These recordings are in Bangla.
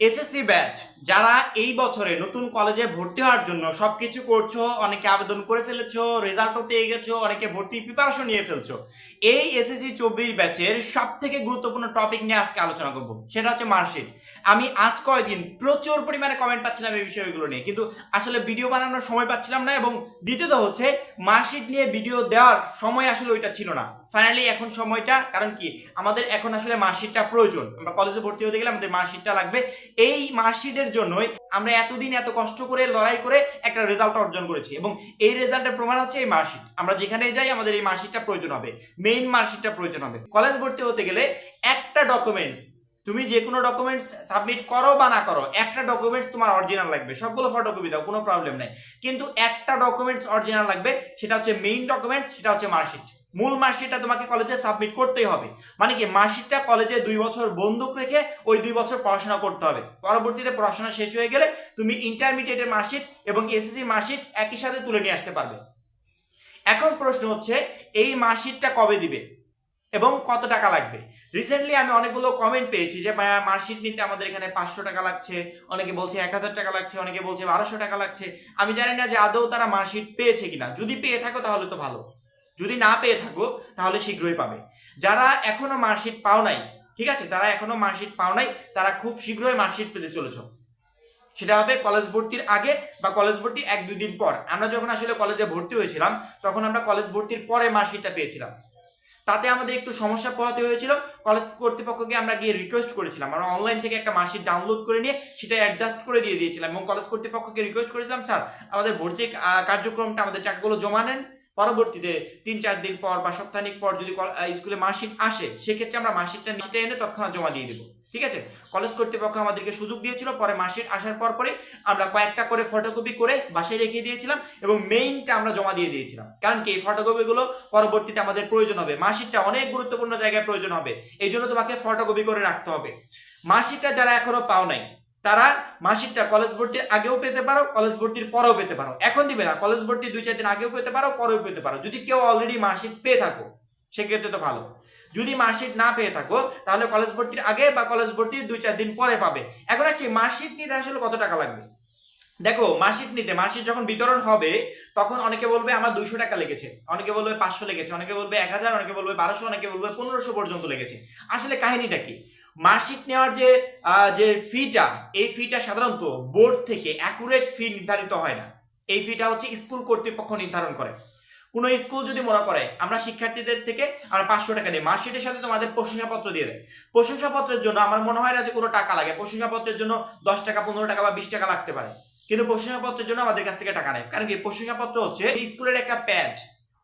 এসএসসি ব্যাচ যারা এই বছরে নতুন কলেজে ভর্তি হওয়ার জন্য সবকিছু করছ, অনেকে আবেদন করে ফেলেছো রেজাল্টও পেয়ে গেছো, অনেকে ভর্তি প্রিপারেশন নিয়ে ফেলছো, এই এসএসসি চব্বিশ ব্যাচের সব থেকে গুরুত্বপূর্ণ টপিক নিয়ে আজকে আলোচনা করব, সেটা হচ্ছে মার্কশিট আমি আজ কয়েকদিন প্রচুর পরিমাণে কমেন্ট পাচ্ছিলাম এই বিষয়গুলো নিয়ে, কিন্তু আসলে ভিডিও বানানোর সময় পাচ্ছিলাম না এবং দ্বিতীয়ত হচ্ছে মার্কশিট নিয়ে ভিডিও দেওয়ার সময় আসলে ওইটা ছিল না। ফাইনালি এখন সময়টা, কারণ কি? আমাদের এখন আসলে মার্কশিটটা প্রয়োজন। আমরা কলেজে ভর্তি হতে গেলে আমাদের মার্কশিটটা লাগবে। এই মার্কশিটের জন্যই আমরা এতদিন এত কষ্ট করে, লড়াই করে একটা রেজাল্ট অর্জন করেছি এবং এই রেজাল্টের প্রমাণ হচ্ছে এই মার্কশিট। আমরা যেখানে যাই, আমাদের এই মার্কশিটটা প্রয়োজন হবে। মেইন মার্কশিটটা প্রয়োজন হবে। কলেজ ভর্তি হতে গেলে একটা ডকুমেন্টস তুমি যে কোনো ডকুমেন্টস সাবমিট করো বা না করো, একটা ডকুমেন্টস তোমার অরিজিনাল লাগবে। সবগুলো ফটোকপি দাও, কোনো প্রবলেম নাই। কিন্তু একটা ডকুমেন্টস অরিজিনাল লাগবে, সেটা হচ্ছে মেইন ডকুমেন্টস সেটা হচ্ছে মার্কশিট। মূল মার্কশিটটা তোমাকে কলেজে সাবমিট করতেই হবে। মানে কি, মার্কশিটটা কলেজে দুই বছর বন্দুক রেখে ওই দুই বছর পড়াশোনা করতে হবে। পরবর্তীতে পড়াশোনা শেষ হয়ে গেলে তুমি ইন্টারমিডিয়েটের মার্কশিট এবং এসএসসি মার্কশিট একই সাথে তুলে নিয়ে আসতে পারবে। এখন প্রশ্ন হচ্ছে, এই মার্কশিটটা কবে দিবে এবং কত টাকা লাগবে? রিসেন্টলি আমি অনেকগুলো কমেন্ট পেয়েছি যে মার্কশিট নিতে আমাদের এখানে পাঁচশো টাকা লাগছে। অনেকে বলছে, এক হাজার টাকা লাগছে। অনেকে বলছে, বারোশো টাকা লাগছে। আমি জানি না যে আদৌ তারা মার্কশিট পেয়েছে কিনা। যদি পেয়ে থাকো তাহলে তো ভালো। যদি না পেয়ে থাকো, তাহলে শীঘ্রই পাবে। যারা এখনও মার্কশিট পাও নাই, ঠিক আছে? যারা এখনও মার্কশিট পাও নাই, তারা খুব শীঘ্রই মার্কশিট পেতে চলেছ। সেটা হবে কলেজ ভর্তির আগে বা কলেজ ভর্তি এক দুই দিন পর। আমরা যখন আসলে কলেজে ভর্তি হয়েছিলাম, তখন আমরা কলেজ ভর্তির পরে মার্কশিটটা পেয়েছিলাম। তাতে আমাদের একটু সমস্যা পোহাতে হয়েছিল। কলেজ কর্তৃপক্ষকে আমরা গিয়ে রিকোয়েস্ট করেছিলাম। আমরা অনলাইন থেকে একটা মার্কশিট ডাউনলোড করে নিয়ে সেটা অ্যাডজাস্ট করে দিয়ে দিয়েছিলাম এবং কলেজ কর্তৃপক্ষকে রিকোয়েস্ট করেছিলাম, স্যার, আমাদের ভর্তি কার্যক্রমটা, আমাদের টাকাগুলো জমা নেন। পরবর্তীতে তিন, চার দিন পর বা সপ্তাহিক পর যদি স্কুলে মার্কশিট আসে, সেক্ষেত্রে আমরা মার্কশিটটা নিচে এনে তৎক্ষণাৎ জমা দিয়ে দেবো। ঠিক আছে? কলেজ কর্তৃপক্ষ আমাদেরকে সুযোগ দিয়েছিল, পরে মার্কশিট আসার পর পরে আমরা কয়েকটা করে ফটোকপি করে বাসায় রেখে দিয়েছিলাম এবং মেইনটা আমরা জমা দিয়ে দিয়েছিলাম। কারণ কি? এই ফটোকপিগুলো পরবর্তীতে আমাদের প্রয়োজন হবে। মার্কশিটটা অনেক গুরুত্বপূর্ণ জায়গায় প্রয়োজন হবে। এই জন্য তোমাকে ফটোকপি করে রাখতে হবে। মার্কশিটটা যারা এখনও পাও নাই তারা মার্কশিটটা কলেজ ভর্তির আগেও পেতে পারো কলেজ ভর্তির পরেও পেতে পারো। এখন দিবে না কলেজ ভর্তির দুই, চার দিন আগেও পেতে পারো, পরেও পেতে পারো। যদি কেউ অলরেডি মার্কশিট পেয়ে থাকো, সেক্ষেত্রে তো ভালো। যদি মার্কশিট না পেয়ে থাকো, তাহলে কলেজ ভর্তির আগে বা কলেজ ভর্তির দুই, চার দিন পরে পাবে। এখন আসছি মার্কশিট নিতে আসলে কত টাকা লাগবে? দেখো মার্কশিট নিতে মার্কশিট যখন বিতরণ হবে, তখন অনেকে বলবে আমার দুশো টাকা লেগেছে। অনেকে বলবে পাঁচশো লেগেছে, অনেকে বলবে এক হাজার, অনেকে বলবে বারোশো, অনেকে বলবে পনেরোশো পর্যন্ত লেগেছে। আসলে কাহিনীটা কি? মার্কশিট নেওয়ার যে যে ফিটা এই ফিটা সাধারণত বোর্ড থেকে অ্যাকুরেট ফি নির্ধারিত হয় না। এই ফিটা হচ্ছে স্কুল কর্তৃপক্ষ নির্ধারণ করে। কোনো স্কুল যদি মনে করে, আমরা শিক্ষার্থীদের থেকে আমরা পাঁচশো টাকা নিই, মার্কশিটের সাথে তোমাদের প্রশংসাপত্র দিয়ে দেয়। প্রশংসাপত্রের জন্য আমার মনে হয় না যে কোনো টাকা লাগে। প্রশংসাপত্রের জন্য দশ টাকা, পনেরো টাকা বা বিশ টাকা লাগতে পারে। কিন্তু প্রশংসাপত্রের জন্য আমাদের কাছ থেকে টাকা নেয় কারণ কি? প্রশংসাপত্র হচ্ছে স্কুলের একটা প্যাড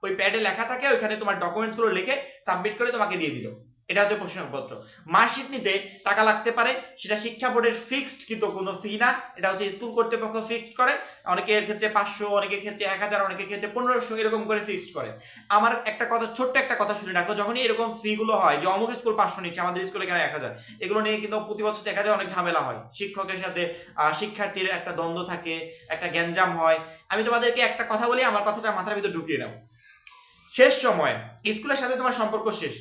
ওই প্যাডে লেখা থাকে, ওইখানে তোমার ডকুমেন্টসগুলো লিখে সাবমিট করে তোমাকে দিয়ে দিল। এটা হচ্ছে প্রশংসাপত্র মার্কশিট নিতে টাকা লাগতে পারে, সেটা শিক্ষা বোর্ডের ফিক্সড কিন্তু কোনো ফি না। এটা হচ্ছে স্কুল কর্তৃপক্ষ ফিক্সড করে, অনেকের ক্ষেত্রে পাঁচশো, অনেকের ক্ষেত্রে এক হাজার, অনেকের ক্ষেত্রে পনেরোশো এরকম করে ফিক্সড করে। আমার একটা কথা, ছোট্ট একটা কথা শুনে রাখো, যখনই এরকম ফিগুলো হয়, যে অমুক স্কুল পাঁচশো নিচ্ছে, আমাদের স্কুলে কেন এক হাজার? এগুলো নিয়ে কিন্তু প্রতি বছর দেখা যায় অনেক ঝামেলা হয়। শিক্ষকের সাথে শিক্ষার্থীর একটা দ্বন্দ্ব থাকে, একটা গ্যাঞ্জাম হয়। আমি তোমাদেরকে একটা কথা বলি, আমার কথাটা মাথার ভিতরে ঢুকিয়ে নাও। শেষ সময় স্কুলের সাথে তোমার সম্পর্ক শেষ।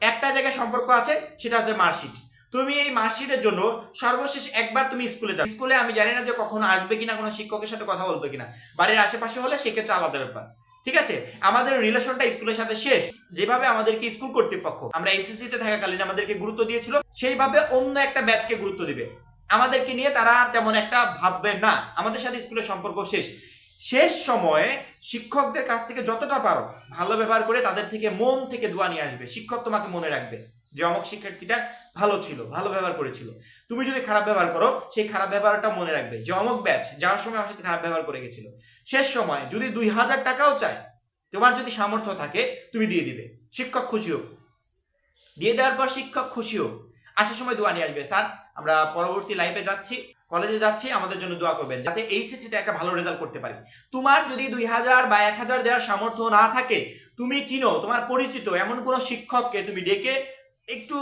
একটা জায়গায় সম্পর্ক আছে, সেটা হচ্ছে মার্কশিট। তুমি এই মার্কশিটের জন্য সর্বশেষ একবার তুমি স্কুলে যাও স্কুলে আমি জানি না যে কখনো আসবে কিনা, কোনো শিক্ষকের সাথে কথা বলবে কিনা। বাড়ির আশেপাশে হলে সেক্ষেত্রে আলাদা ব্যাপার। ঠিক আছে? আমাদের রিলেশনটা স্কুলের সাথে শেষ। যেভাবে আমাদেরকে স্কুল কর্তৃপক্ষ, আমরা এসএসসি তে থাকাকালীন আমাদেরকে গুরুত্ব দিয়েছিল, সেইভাবে অন্য একটা ব্যাচকে গুরুত্ব দিবে। আমাদেরকে নিয়ে তারা তেমন একটা ভাববে না। আমাদের সাথে স্কুলের সম্পর্ক শেষ। শেষ সময়ে শিক্ষকদের কাছ থেকে যতটা পারো ভালো ব্যবহার করে তাদের থেকে মন থেকে দোয়া নিয়ে আসবে। শিক্ষক তোমাকে মনে রাখবে যে অমক শিক্ষার্থীটা ভালো ছিল, ভালো ব্যবহার করেছিল। তুমি যদি খারাপ ব্যবহার করো, সেই খারাপ ব্যবহারটা মনে রাখবে যে অমুক ব্যাচ যাওয়ার সময় আমার সাথে খারাপ ব্যবহার করে গেছিল। শেষ সময় যদি দুই হাজার টাকাও চায়, তোমার যদি সামর্থ্য থাকে, তুমি দিয়ে দিবে। শিক্ষক খুশি হোক। দিয়ে দেওয়ার পর শিক্ষক খুশি হোক। আসার সময় দোয়া নিয়ে আসবে। স্যার, আমরা পরবর্তী লাইফে যাচ্ছি। কলেজে যাচ্ছি, আমাদের জন্য দোয়া করবেন, যাতে এইচএসসি তে একটা ভালো রেজাল্ট করতে পারি। তোমার যদি দুই হাজার বা এক হাজার দেওয়ার সামর্থ্য না থাকে, তুমি চিনো, তোমার পরিচিত এমন কোনো শিক্ষককে তুমি ডেকে একটু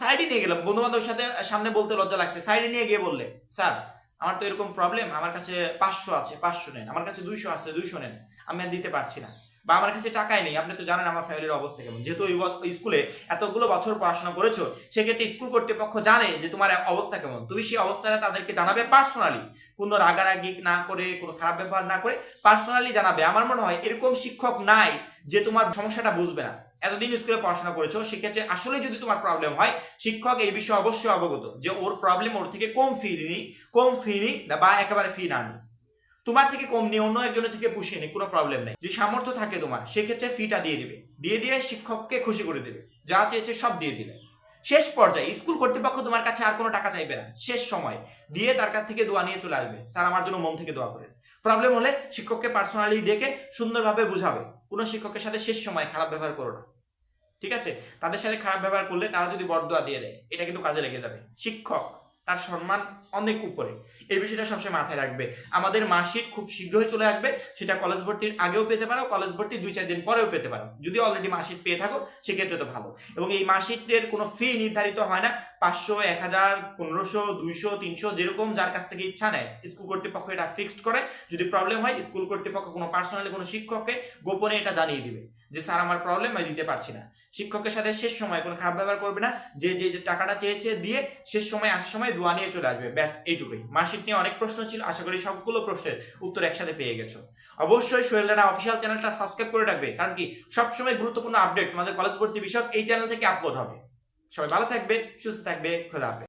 সাইডে নিয়ে গেলাম। বন্ধু বান্ধবের সাথে সামনে বলতে লজ্জা লাগছে সাইডে নিয়ে গিয়ে বললে স্যার আমার তো এরকম প্রবলেম আমার কাছে পাঁচশো আছে, পাঁচশো নেন, আমার কাছে দুইশো আছে, দুইশো নেন, আমি আর দিতে পারছি না। বা আমার কাছে টাকাই নেই, আপনি তো জানেন আমার ফ্যামিলির অবস্থা কেমন। যেহেতু ওই স্কুলে এতগুলো বছর পড়াশোনা করেছ, সেক্ষেত্রে স্কুল কর্তৃপক্ষ জানে যে তোমার অবস্থা কেমন। তুমি সেই অবস্থাটা তাদেরকে জানাবে পার্সোনালি কোনো রাগারাগি না করে, কোনো খারাপ ব্যবহার না করে পার্সোনালি জানাবে। আমার মনে হয় এরকম শিক্ষক নাই যে তোমার সমস্যাটা বুঝবে না। এতদিন স্কুলে পড়াশোনা করেছ, সেক্ষেত্রে আসলে যদি তোমার প্রবলেম হয়, শিক্ষক এই বিষয়ে অবশ্যই অবগত যে ওর প্রবলেম ওর থেকে কম ফি নি কম ফি নি বা একেবারে ফি না নি তোমার থেকে কম নিয়ে অন্য একজনের থেকে পুষিয়ে নি কোনো প্রবলেম নেই। যে সামর্থ্য থাকে তোমার, সেক্ষেত্রে ফিটা দিয়ে দিবে। দিয়ে দিয়ে শিক্ষককে খুশি করে দেবে। যা চেয়েছে সব দিয়ে দিলে। শেষ পর্যায়ে স্কুল কর্তৃপক্ষ তোমার কাছে আর কোনো টাকা চাইবে না। শেষ সময় দিয়ে তার কাছ থেকে দোয়া নিয়ে চলে আসবে। স্যার, আমার জন্য মন থেকে দোয়া করেন। প্রবলেম হলে শিক্ষককে পার্সোনালি ডেকে সুন্দরভাবে বুঝাবে। কোনো শিক্ষকের সাথে শেষ সময় খারাপ ব্যবহার করো না। ঠিক আছে? তাদের সাথে খারাপ ব্যবহার করলে তারা যদি বরদোয়া দিয়ে দেয়, এটা কিন্তু কাজে লেগে যাবে। শিক্ষক তার সম্মান অনেক উপরে। এই বিষয়টা সবসময় মাথায় রাখবে। আমাদের মার্কশিট খুব শীঘ্রই চলে আসবে। সেটা কলেজ ভর্তির আগেও পেতে পারো, কলেজ ভর্তির দুই চার দিন পরেও পেতে পারো। যদি অলরেডি মার্কশিট পেয়ে থাকো, সেক্ষেত্রে তো ভালো। এবং এই মার্কশিটের কোনো ফি নির্ধারিত হয় না। পাঁচশো, এক হাজার, পনেরোশো, দুইশো, তিনশো, যেরকম যার কাছ থেকে ইচ্ছা নেয়। স্কুল কর্তৃপক্ষ এটা ফিক্সড করে। যদি প্রবলেম হয়, স্কুল কর্তৃপক্ষ কোনো পার্সোনালি কোনো শিক্ষককে গোপনে এটা জানিয়ে দিবে। যে, স্যার, আমার প্রবলেম আমি দিতে পারছি না। শিক্ষকের সাথে শেষ সময় কোনো খারাপ ব্যবহার করবে না। যে যে টাকাটা চেয়েছে দিয়ে শেষ সময়, আসার সময় দোয়া নিয়ে চলে আসবে। ব্যাস, এইটুকুই। মার্কশিট নিয়ে অনেক প্রশ্ন ছিল। আশা করি সবগুলো প্রশ্নের উত্তর একসাথে পেয়ে গেছো। অবশ্যই সোহেল রানা অফিসিয়াল চ্যানেলটা সাবস্ক্রাইব করে রাখবে। কারণ কি, সবসময় গুরুত্বপূর্ণ আপডেট তোমাদের কলেজ ভর্তি বিষয়ক এই চ্যানেল থেকে আপলোড হবে। সবাই ভালো থাকবে, সুস্থ থাকবে, খোদা হাফেজ।